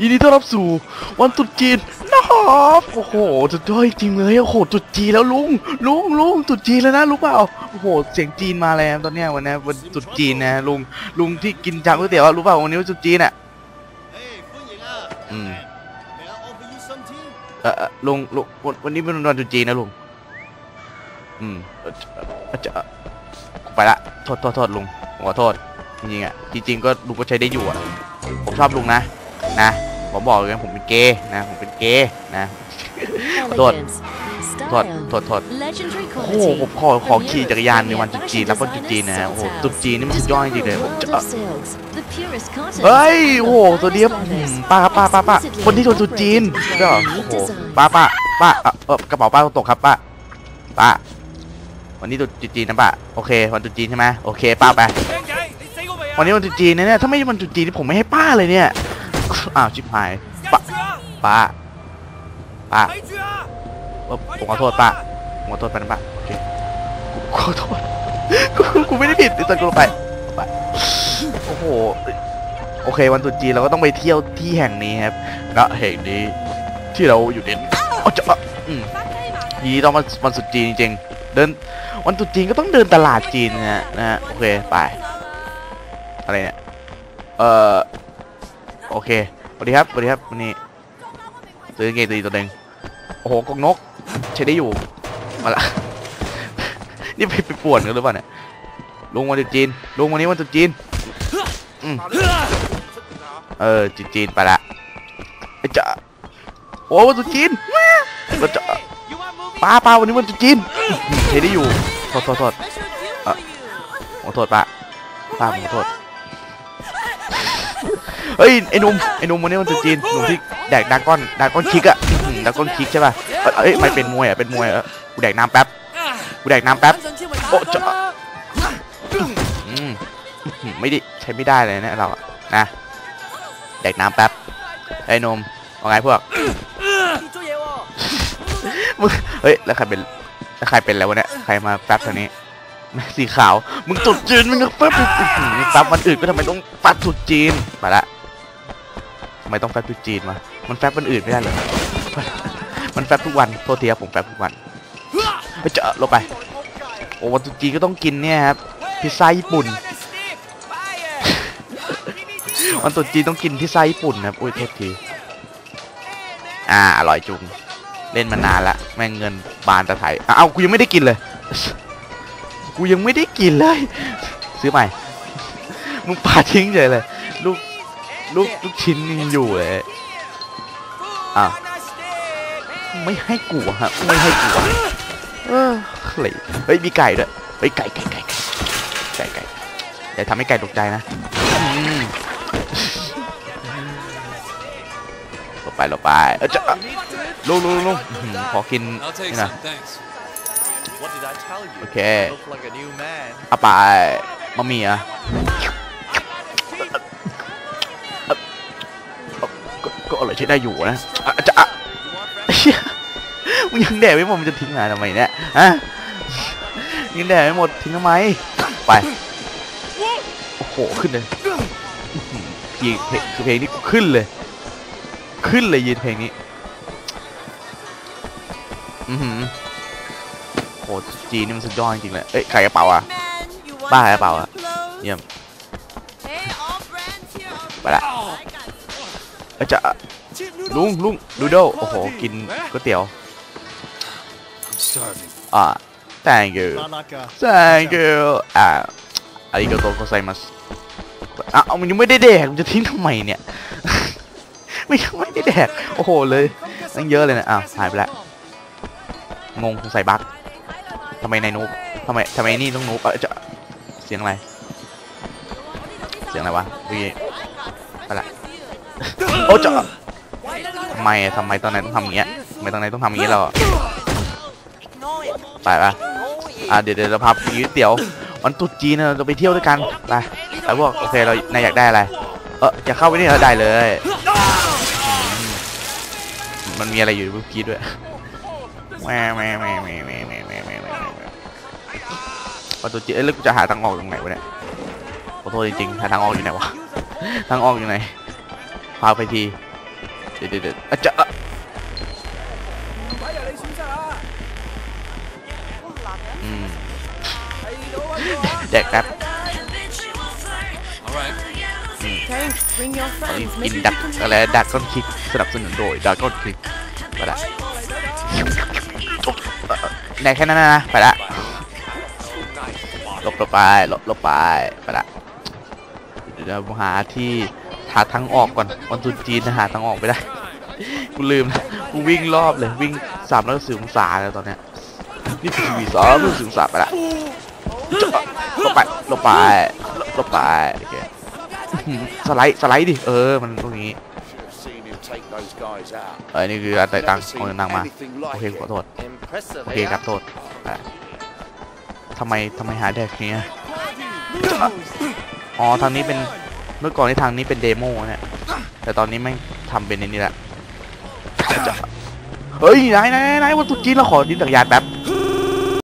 ยินดีต้อนรับสู่วันตุดจีนนะครับโอ้โหสุด้อยจริงเลยโอ้โหตุดจีแล้วลุงลุงลุงตุดจีแล้วนะลุงเปล่าโอ้โหเสียงจีนมาแล้วตอนนี้วันนี้วันตุดจีนนะลุงลุงที่กินจากก๋วยเตี๋ยวรู้เปล่าวันนี้วันตุดจีนอะอืมเออลุงลุงวันนี้เป็นวันตุดจีนนะลุงอืมจะไปละโทษโทษโทษลุงขอโทษจริงๆอะจริงๆก็ลุงก็ใช้ได้อยู่อะผมชอบลุงนะ นะ ผมบอกเลยผมเป็นเกย์นะ ผมเป็นเกย์นะโดดถอดถอดถอดโอ้โหผมขอขอขี่จักรยานในวันจุดจีนรับวันจุดจีนนะโอ้โหจุดจีนนี่มันย่อยจริงเลยผมจะเฮ้ยโอ้โหตัวเดียบป้าป้าป้าป้าคนที่โดนจุดจีนก็โอ้โหป้าป้าป้าเออกระเป๋าป้าตกครับป้าป้าวันนี้จุดจีนนะป้าโอเค วันจุดจีนใช่ไหมโอเคป้าไปวันนี้วันจุดจีนเนี่ยถ้าไม่วันจุดจีนนี่ผมไม่ให้ป้าเลยเนี่ย อ้าวชิบหายปะปะปะผมขอโทษปะผมขอโทษไปนะปะโอเคกูขอโทษกูไม่ได้ผิดตอนกูลงไปไปโอ้โหโอเค วันตุจีเราก็ต้องไปเที่ยวที่แห่งนี้ครับณแห่งนี้ที่เราอยู่เด่นโอ้จะมาอืมยีต้องมาวันสุดจีนจริงเดินวันตุจีนก็ต้องเดินตลาดจีนนะนะโอเคไปอะไรเนี่ยเอ่อ โอเคสวัสดีครับสวัสดีครับวันนี้ซื้อเกงตัวนี้ตัวหนึ่งโอ้โหกรงนกใช้ได้อยู่มาละนี่ไปไปป่วนกันหรือเปล่าเนี่ยลุงวันตรุษจีนลุงวันนี้วันตรุษจีนเออจีนจีนไปละไอ้จะโอ้วันตรุษจีนก็จะ You want movie? ป้าป้าวันนี้วันตรุษจีนใช้ได้อยู่โทษโทษโทษ I should kill you. ขอโทษป้าป้าผมขอโทษ เฮ้ยไอ้นุ่มไอ้นุ่มวันนี้มันจะจีนหนุ่มที่แดกดากอนดากอนคิกอะดากอนคิกใช่ป่ะเอ้ยไม่เป็นมวยอะเป็นมวยอะกูแดกน้ำแป๊บกูแดกน้ำแป๊บโอ้จะไม่ได้ใช้ไม่ได้เลยนะเราอะนะแดกน้ำแป๊บไอ้นมเอาไงพวกเฮ้ยแล้วใครเป็นแล้วใครเป็นแล้ววะเนี้ใครมาแป๊บทางนี้สีขาว มึงตุดจีนมึงแป๊บแป๊บวันอื่นก็ทำไมต้องปัดตุดจีนมาละ ทำไมต้องแป๊บจุจีนมามันแป๊บวันอื่นไม่ได้เหรอมันแป๊บทุกวันโทษทีครับผมแป๊บทุกวันเฮ้ยเจอลงไป โอ้วันจุจีนก็ต้องกินเนี่ยครับพิซซ่าญี่ปุ่นวันตุจีนต้องกินพิซซ่าญี่ปุ่นนะครับอุ้ยโทษทีอ่าอร่อยจุงเล่นมานานละแม่งเงินบานตะไถเอ้ากูยังไม่ได้กินเลย กูยังไม่ได้กินเลย ซื้อใหม่ มึงปาทิ้งเลยเลย ลูกลูกชิ้นยังอยู่เลย อะ ไม่ให้กูฮะ ไม่ให้กูเออเฮ้ยเฮ้ยมีไก่ด้วย เฮ้ยไก่ไก่ไก่ไก่ไก่ไก่อย่าทำให้ไก่ตกใจนะหลบไปหลบไป เออจะอะลุงลุงลุงขอกินนี่นะโอเคเอาไปมะหมี่เหรอะ ร่อยใช้ได้อยู่นะอะจะอะ You want เชี่ยมึงยังแดกไม่หมดมึงจะทิ้งงานทำไมเนี่ยฮะยังแดกไม่หมดทิ้งทำไมไปโอ้โหขึ้นเลยอื้อหือเพลงเพลงคือเพลงนี้กูขึ้นเลย ขึ้นเลยยืนเพลงนี้อือหือโหจีนนี่มันสุดยอดจริงๆเลยเอ้ยใครกระเป๋าอะบ้าหรือเปล่าอะเยี่ยมไปละเอ้ยจะ ลุงลุงดูโดโอ้โห กินก๋วยเตี๋ยว I'm starving. อ่า thank you Tanaka. thank you อ่าอาริโกโตโกไซมัสอะเอามันยังไม่ได้แดกมันจะทิ้งทำไมเนี่ย ไม่ยังไม่ได้แดก โอ้โหเลยตั้งเยอะเลยนะอ้าวหายไปแล้วงงสงสัยบั๊กทำไมในนูบทำไมทำไมนี่ต้องนูบเออจะเสียงอะไร เสียงอะไรวะเมื่อกี้ไปละโอ้จะ ทำไมทำไมตอนไหนต้องทำอย่างเงี้ยทำไมตอนไหนต้องทำอย่างเงี้ยเราอไปปะอะเดี๋ยวเดี๋ยวเราพาไปกินก๋วยเตี๋ยววันตรุษจีนเราจะไปเที่ยวด้วยกันไปไปพวกโอเคเรานายอยากได้อะไร เออจะเข้าไปนี่เราได้เลย มันมีอะไรอยู่เมื่อกี้ด้วยแม่แม่แม่แม่แม่แม่แม่แม่แหม่แม่วันตรุษจีเอ้ยแล้วกูจะหาทางออกตรงไหนวะเนี่ยขอโทษจริงๆหาทางออกอยู่ไหนวะทางออกอยู่ไหนพาไปที เดี๋ยวเดี๋ยวอาจจะอืมแดกแป๊บอินดักอะไรดักก้อนคลิกสนับสนุนโดยดักก้อนคลิกไปละไดกแค่นั้นนะไปละลบลบไปลบลบไปไปละเดี๋ยวหาที่ หาทางออกก่อนวันตรุษจีนนะหาทางออกไม่ได้ กูลืมนะกูวิ่งรอบเลยวิ่งสามร้อยสิบองศาเลยตอนเนี้ยนี่คือทีวีสามร้อยสิบองศาไปละหลบไปหลบไปหลบไปโอเคสไลด์สไลด์ดิเออมันตรงนี้เออนี่คืออันแต่ตัง Never เอางมาโอเคขอโทษโอเคครับโทษทำไมทำไมหาแดกเนี้ยอ๋อทางนี้เป็น มื่อก่อนที่ทางนี้เป็นเดโมเนี่ยแต่ตอนนี้ไม่ทำเป็นในนี้ละเฮ้ยนายนายนายวันตรุษจีนเราขอดินจักรยานแป๊บ